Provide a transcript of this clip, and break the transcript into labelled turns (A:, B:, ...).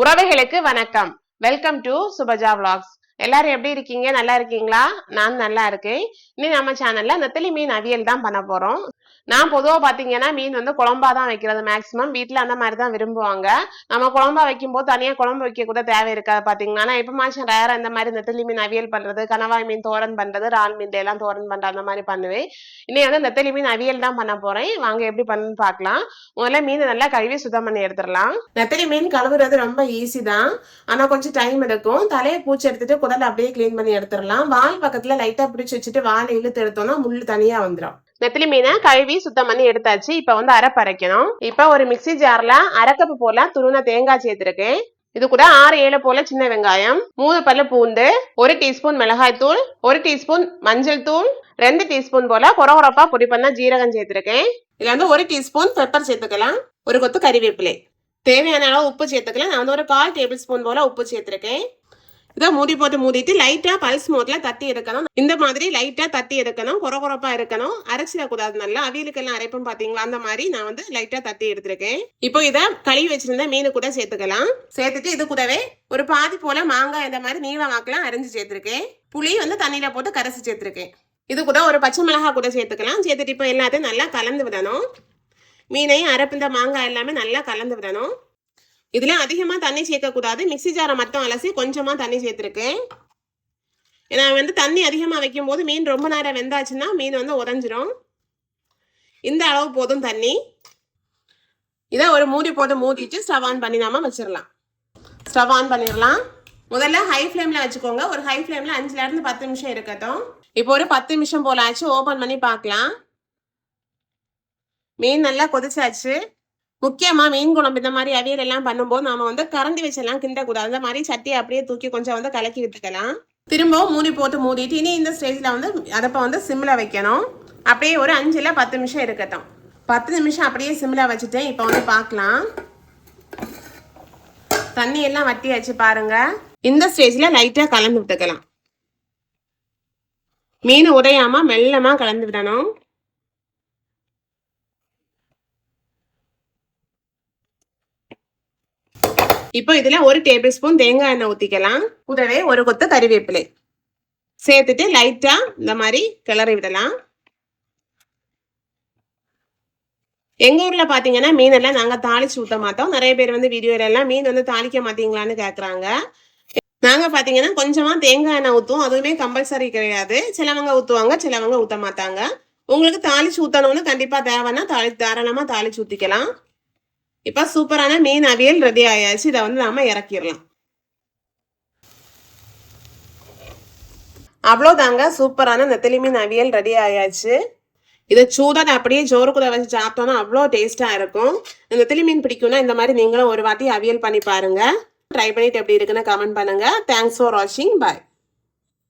A: உறவைகளுக்கு வணக்கம் welcome to Subaja vlogs எல்லாரும் எப்படி இருக்கீங்க நல்லா இருக்கீங்களா நான் நல்லா இருக்கேன் இனி நம்ம சேனல்ல நெத்தலி மீன் அவியல் தான் பண்ண போறோம் நான் பொதுவாக பார்த்தீங்கன்னா மீன் வந்து குழம்பா தான் வைக்கிறது மேக்ஸிமம் வீட்டில் அந்த மாதிரி தான் விரும்புவாங்க நம்ம குழம்பா வைக்கும்போது தனியாக குழம்பு வைக்க கூட தேவை இருக்காது பார்த்தீங்கன்னா ஆனால் இப்போ மாதம் ரேராக இந்த மாதிரி நெத்தலி மீன் அவியல் பண்ணுறது கணவாய் மீன் தோரன் பண்ணுறது ரான் மீன் எல்லாம் தோரன் பண்ணுற அந்த மாதிரி பண்ணுவேன் இன்னைக்கு வந்து நெத்தலி மீன் அவியல் தான் பண்ண போகிறேன் வாங்க எப்படி பண்ணுன்னு பார்க்கலாம் முதல்ல மீனை நல்லா கழுவி சுத்தம் பண்ணி எடுத்துடலாம் நெத்தலி மீன் கழுவுறது ரொம்ப ஈஸி தான் ஆனால் கொஞ்சம் டைம் எடுக்கும் தலையை பூச்சி எடுத்துட்டு குடலை அப்படியே க்ளீன் பண்ணி எடுத்துடலாம் வால் பக்கத்தில் லைட்டாக பிடிச்சி வச்சுட்டு வாழை இழுத்து எடுத்தோம்னா முள் தனியாக வந்துடும் நெத்திலி மீனை கழுவி சுத்தம் பண்ணி எடுத்தாச்சு இப்போ வந்து அரைப்பரைக்கணும் இப்போ ஒரு மிக்சி ஜார்ல அரைக்கப்பு போல துருண தேங்காய் சேர்த்துருக்கேன் இது கூட ஆறு ஏழு போல சின்ன வெங்காயம் மூணு பல்லு பூண்டு ஒரு டீஸ்பூன் மிளகாய் தூள் ஒரு டீஸ்பூன் மஞ்சள் தூள் ரெண்டு டீஸ்பூன் போல குறகுறப்பா பொடி பண்ண ஜீரகம் சேர்த்துருக்கேன் இதுல வந்து ஒரு டீஸ்பூன் பெப்பர் சேர்த்துக்கலாம் ஒரு கொத்து கறிவேப்பிலை தேவையான அளவு உப்பு சேர்த்துக்கலாம் நான் வந்து ஒரு கால் டேபிள் ஸ்பூன் போல உப்பு சேர்த்துருக்கேன் இதை மூடி போட்டு மூடிட்டு லைட்டாக பல்ஸ் மோட்டில் தட்டி இருக்கணும் இந்த மாதிரி லைட்டாக தட்டி இருக்கணும் குறை குறப்பா இருக்கணும் அரைச்சிடக்கூடாது நல்லா அவியலுக்கெல்லாம் அரைப்போம் பாத்தீங்களா அந்த மாதிரி நான் வந்து லைட்டாக தட்டி எடுத்திருக்கேன் இப்போ இதை கழுவி வச்சிருந்த மீன் கூட சேர்த்துக்கலாம் சேர்த்துட்டு இது கூடவே ஒரு பாதி போல மாங்காய் இந்த மாதிரி நீள வாக்கெல்லாம் அரைஞ்சு சேர்த்திருக்கேன் புளி வந்து தண்ணியில் போட்டு கரைச்சி சேர்த்துருக்கேன் இது கூட ஒரு பச்சை மிளகா கூட சேர்த்துக்கலாம் சேர்த்துட்டு இப்போ எல்லாத்தையும் நல்லா கலந்து விடணும் மீனையும் அரைப்பு இந்த மாங்காய் எல்லாமே நல்லா கலந்து விடணும் இதுல அதிகமாக தண்ணி சேர்க்கக்கூடாது மிக்சி ஜாரை மட்டும் அலசி கொஞ்சமாக தண்ணி சேர்த்துருக்கேன் ஏன்னா வந்து தண்ணி அதிகமாக போது மீன் ரொம்ப நேரம் வெந்தாச்சுன்னா மீன் வந்து உதஞ்சிரும் இந்த அளவு போதும் தண்ணி இதை ஒரு மூடி போட்டு மூடிட்டு ஸ்டவ் ஆன் பண்ணி நாம வச்சிடலாம் ஸ்டவ் ஆன் பண்ணிடலாம் முதல்ல ஹை ஃப்ளேம்ல வச்சுக்கோங்க ஒரு ஹை அஞ்சுல அஞ்சுலேருந்து பத்து நிமிஷம் இருக்கட்டும் இப்போ ஒரு பத்து நிமிஷம் போல ஆச்சு ஓப்பன் பண்ணி பார்க்கலாம் மீன் நல்லா கொதிச்சாச்சு முக்கியமாக மீன் குழம்பு இந்த மாதிரி அவியல் எல்லாம் பண்ணும்போது நம்ம வந்து கரண்டி வச்செல்லாம் கிண்டக்கூடாது அந்த மாதிரி சட்டியை அப்படியே தூக்கி கொஞ்சம் வந்து கலக்கி விட்டுக்கலாம் திரும்பவும் மூடி போட்டு மூடிட்டு இனி இந்த ஸ்டேஜில் வந்து அதப்ப வந்து சிம்ல வைக்கணும் அப்படியே ஒரு அஞ்சில் பத்து நிமிஷம் இருக்கட்டும் பத்து நிமிஷம் அப்படியே சிம்ல வச்சுட்டேன் இப்போ வந்து பார்க்கலாம் தண்ணி எல்லாம் வட்டி வச்சு பாருங்க இந்த ஸ்டேஜில் லைட்டாக கலந்து விட்டுக்கலாம் மீன் உடையாம மெல்லமாக கலந்து விடணும் இப்போ இதுல ஒரு டேபிள் ஸ்பூன் தேங்காய் எண்ணெய் ஊத்திக்கலாம் கூடவே ஒரு கொத்த கறிவேப்பிலை சேர்த்துட்டு லைட்டா இந்த மாதிரி கிளறி விடலாம் எங்கள் ஊரில் பார்த்தீங்கன்னா மீனெல்லாம் நாங்கள் தாளிச்சு ஊற்ற மாட்டோம் நிறைய பேர் வந்து எல்லாம் மீன் வந்து தாளிக்க மாட்டீங்களான்னு கேட்குறாங்க நாங்கள் பார்த்தீங்கன்னா கொஞ்சமாக தேங்காய் எண்ணெய் ஊற்றுவோம் அதுவுமே கம்பல்சரி கிடையாது சிலவங்க ஊற்றுவாங்க சிலவங்க ஊற்ற மாட்டாங்க உங்களுக்கு தாளிச்சு ஊற்றணும்னு கண்டிப்பாக தேவைன்னா தாளி தாராளமாக தாளிச்சு ஊற்றிக்கலாம் இப்போ சூப்பரான மீன் அவியல் ரெடி ஆயாச்சு இதை வந்து நாம இறக்கிடலாம் அவ்வளோதாங்க சூப்பரான நெத்தலி மீன் அவியல் ரெடி ஆயாச்சு இதை சூடாக அப்படியே ஜோறு கூட வச்சு சாப்பிட்டோன்னா அவ்வளோ டேஸ்ட்டாக இருக்கும் தெளி மீன் பிடிக்கும்னா இந்த மாதிரி நீங்களும் ஒரு வாட்டி அவியல் பண்ணி பாருங்கள் ட்ரை பண்ணிட்டு எப்படி இருக்குன்னு கமெண்ட் பண்ணுங்கள் தேங்க்ஸ் ஃபார் வாட்சிங் பாய்